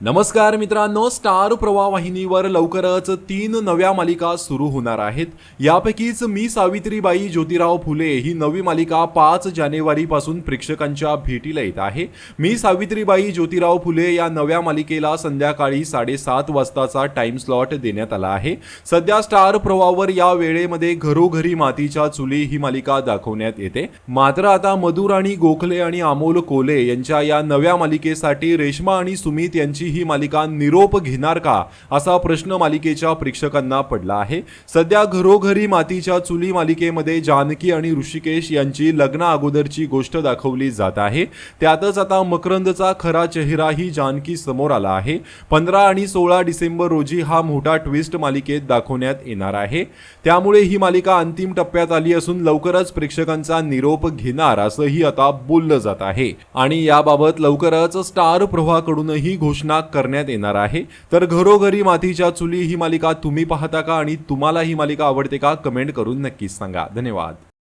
नमस्कार मित्रांनो स्टार प्रवाह वाहिनीवर लवकरच तीन नव्या मालिका सुरू होणार आहेत. यापैकीच मी सावित्रीबाई ज्योतिराव फुले ही नवी मालिका पाच जानेवारीपासून प्रेक्षकांच्या भेटीला येत आहे. मी सावित्रीबाई ज्योतिराव फुले या नव्या मालिकेला संध्याकाळी साडेसात वाजताचा टाइम स्लॉट देण्यात आला आहे. सध्या स्टार प्रवाहावर या वेळेमध्ये घरोघरी मातीच्या चुली ही मालिका दाखवण्यात येते. मात्र आता मधुराणी गोखले आणि अमोल कोले यांच्या या नव्या मालिकेसाठी रेश्मा आणि सुमित यांची ही मालिका निरोप घेणार का असा प्रश्न मालिकेच्या प्रेक्षकांना पडला आहे. सध्या घरोघरी मातीच्या चुली मालिकेमध्ये जानकी आणि ऋषिकेश यांची लग्ना अगोदरची गोष्ट दाखवली जात आहे. त्यातच आता मकरंदचा खरा चेहराही जानकी समोर आला आहे. पंधरा आणि सोळा डिसेंबर रोजी हा मोठा ट्विस्ट मालिकेत दाखवण्यात येणार आहे. त्यामुळे ही मालिका अंतिम टप्प्यात आली असून लवकरच प्रेक्षकांचा निरोप घेणार असंही आता बोललं जात आहे. आणि याबाबत लवकरच स्टार प्रवाहाकडूनही घोषणा करण्यात येणार आहे. तर घरोघरी मातीच्या चुली ही मालिका तुम्ही पाहता का आणि तुम्हाला ही मालिका आवडते का? कमेंट करून नक्कीच सांगा. धन्यवाद.